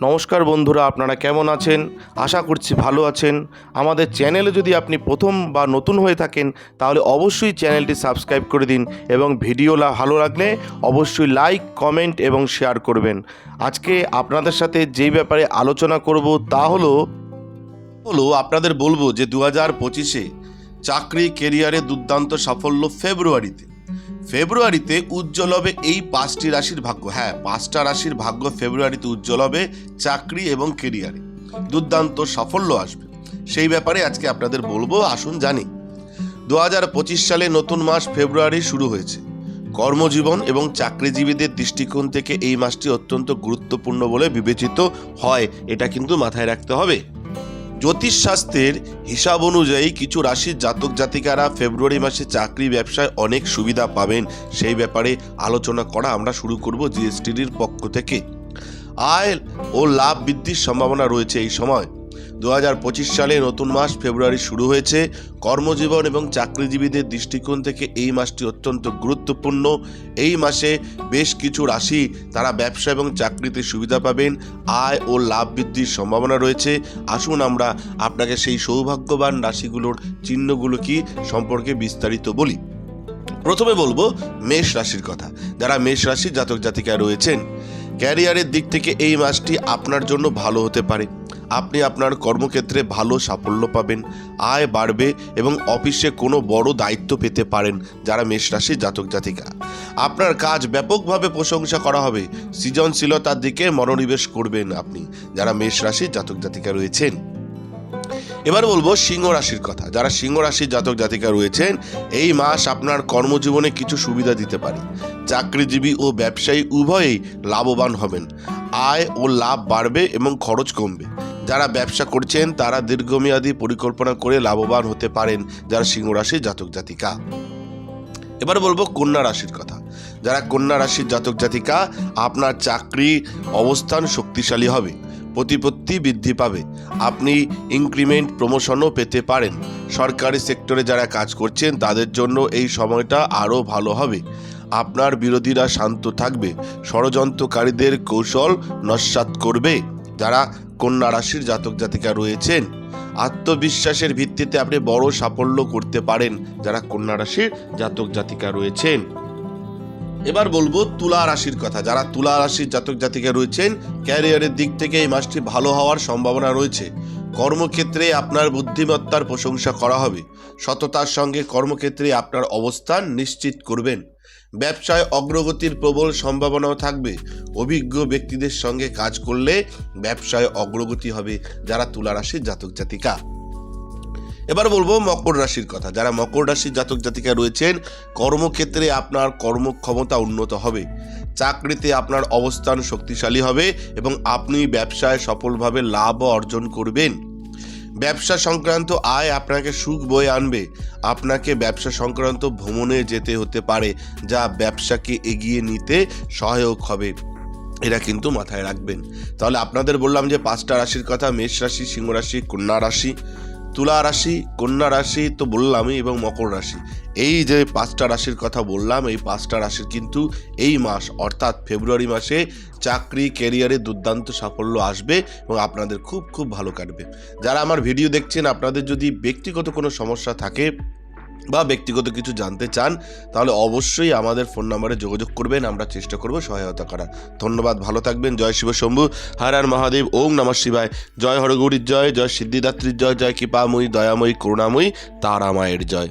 নমস্কার বন্ধুরা, আপনারা কেমন আছেন? আশা করছি ভালো আছেন। আমাদের চ্যানেলে যদি আপনি প্রথম বা নতুন হয়ে থাকেন, তাহলে অবশ্যই চ্যানেলটি সাবস্ক্রাইব করে দিন এবং ভিডিও ভালো লাগলে অবশ্যই লাইক, কমেন্ট এবং শেয়ার করবেন। আজকে আপনাদের সাথে যেই ব্যাপারে আলোচনা করব তা হলো হলো আপনাদের বলব যে দু হাজার পঁচিশে চাকরি কেরিয়ারে দুর্দান্ত সাফল্য ফেব্রুয়ারিতে। ফেব্রুয়ারিতে উজ্জ্বল হবে এই পাঁচটি রাশির ভাগ্য। হ্যাঁ পাঁচটা রাশির ভাগ্য ফেব্রুয়ারিতে উজ্জ্বল হবে চাকরি এবং কেরিয়ারে দুর্দান্ত সাফল্য আসবে। সেই ব্যাপারে আজকে আপনাদের বলব, আসুন জানি। দু হাজার পঁচিশ সালে নতুন মাস ফেব্রুয়ারি শুরু হয়েছে। কর্মজীবন এবং চাকরিজীবীদের দৃষ্টিকোণ থেকে এই মাসটি অত্যন্ত গুরুত্বপূর্ণ বলে বিবেচিত হয়। এটা কিন্তু মাথায় রাখতে হবে। জ্যোতিষশাস্ত্রের হিসাব অনুযায়ী কিছু রাশির জাতক জাতিকারা ফেব্রুয়ারি মাসে চাকরি ব্যবসায় অনেক সুবিধা পাবেন। সেই ব্যাপারে আলোচনা করা আমরা শুরু করব জিএসটির পক্ষ থেকে। আয় ও লাভ বৃদ্ধির সম্ভাবনা রয়েছে এই সময়। দু হাজার পঁচিশ সালে নতুন মাস ফেব্রুয়ারি শুরু হয়েছে। কর্মজীবন এবং চাকরিজীবীদের দৃষ্টিকোণ থেকে এই মাসটি অত্যন্ত গুরুত্বপূর্ণ। এই মাসে বেশ কিছু রাশি তারা ব্যবসা এবং চাকরিতে সুবিধা পাবেন, আয় ও লাভ বৃদ্ধির সম্ভাবনা রয়েছে। আসুন আমরা আপনাকে সেই সৌভাগ্যবান রাশিগুলোর চিহ্নগুলো কি সম্পর্কে বিস্তারিত বলি। প্রথমে বলব মেষ রাশির কথা। যারা মেষ রাশির জাতক জাতিকা রয়েছেন, ক্যারিয়ারের দিক থেকে এই মাসটি আপনার জন্য ভালো হতে পারে। আপনি আপনার কর্মক্ষেত্রে ভালো সাফল্য পাবেন, আয় বাড়বে এবং অফিসে কোনো বড় দায়িত্ব পেতে পারেন যারা মেষ রাশির জাতক জাতিকা। আপনার কাজ ব্যাপকভাবে প্রশংসা করা হবে। সৃজনশীলতার দিকে মনোনিবেশ করবেন আপনি, যারা মেষ রাশির জাতক জাতিকা রয়েছেন। এবার বলব সিংহ রাশির কথা। যারা সিংহ রাশির জাতক জাতিকা রয়েছেন, এই মাস আপনার কর্মজীবনে কিছু সুবিধা দিতে পারে। চাকরিজীবী ও ব্যবসায়ী উভয়েই লাভবান হবেন। আয় ও লাভ বাড়বে এবং খরচ কমবে। যারা ব্যবসা করছেন, তারা দীর্ঘমেয়াদী পরিকল্পনা করে লাভবান হতে পারেন যারা সিংহ রাশির জাতক জাতিকা। এবার বলব কন্যা রাশির কথা। যারা কন্যা রাশির জাতক জাতিকা, আপনার চাকরি অবস্থান শক্তিশালী হবে, প্রতিপত্তি বৃদ্ধি পাবে, আপনি ইনক্রিমেন্ট প্রমোশনও পেতে পারেন। সরকারি সেক্টরে যারা কাজ করছেন, তাদের জন্য এই সময়টা আরও ভালো হবে। আপনার বিরোধীরা শান্ত থাকবে, ষড়যন্ত্রকারীদের কৌশল নস্যাৎ করবে। যারা কন্যা রাশির জাতক জাতিকা রয়েছেন। আত্মবিশ্বাসের ভিত্তিতে আপনি বড় সাফল্য করতে পারেন যারা কন্যা রাশির জাতক জাতিকা রয়েছেন। এবার বলব তুলা রাশির কথা। যারা তুলা রাশির জাতক জাতিকা রয়েছেন ক্যারিয়ারের দিক থেকে এই মাসটি ভালো হওয়ার সম্ভাবনা রয়েছে। কর্মক্ষেত্রে আপনার বুদ্ধিমত্তার প্রশংসা করা হবে। সততার সঙ্গে কর্মক্ষেত্রে আপনার অবস্থান নিশ্চিত করবেন। ব্যবসায় অগ্রগতির প্রবল সম্ভাবনাও থাকবে। অভিজ্ঞ ব্যক্তিদের সঙ্গে কাজ করলে ব্যবসায় অগ্রগতি হবে যারা তুলা রাশির জাতক জাতিকা। এবার বলব মকর রাশির কথা। যারা মকর রাশির জাতক জাতিকা রয়েছেন, কর্মক্ষেত্রে আপনার কর্মক্ষমতা উন্নত হবে। চাকরিতে আপনার অবস্থান শক্তিশালী হবে এবং আপনি ব্যবসায় সফলভাবে লাভ অর্জন করবেন। ব্যবসা সংক্রান্ত আয় আপনাকে সুখ বয়ে আনবে। আপনাকে ব্যবসা সংক্রান্ত ভ্রমণে যেতে হতে পারে, যা ব্যবসাকে এগিয়ে নিতে সহায়ক হবে। এরা কিন্তু মাথায় রাখবেন। তাহলে আপনাদের বললাম যে পাঁচটা রাশির কথা, মেষ রাশি, সিংহ রাশি, কন্যা রাশি। তুলা রাশি, কন্যা রাশি তো বললামই, এবং মকর রাশি। এই যে পাঁচটা রাশির কথা বললাম, এই পাঁচটা রাশির কিন্তু এই মাস, অর্থাৎ ফেব্রুয়ারি মাসে চাকরি ক্যারিয়ারে দুর্দান্ত সাফল্য আসবে এবং আপনাদের খুব খুব ভালো কাটবে। যারা আমার ভিডিও দেখছেন, আপনাদের যদি ব্যক্তিগত কোনো সমস্যা থাকে বা ব্যক্তিগত কিছু জানতে চান, তাহলে অবশ্যই আমাদের ফোন নাম্বারে যোগাযোগ করবেন, আমরা চেষ্টা করব সহায়তা করার। ধন্যবাদ, ভালো থাকবেন, জয় শিব শম্ভু, হর হর মহাদেব, ওম নমঃ শিবায়। জয় হরগৌরীর জয় জয় সিদ্ধিদাত্রীর জয় জয় কৃপাময়ী, দয়াময়ী, করুণাময়ী, তারামায়ের জয়।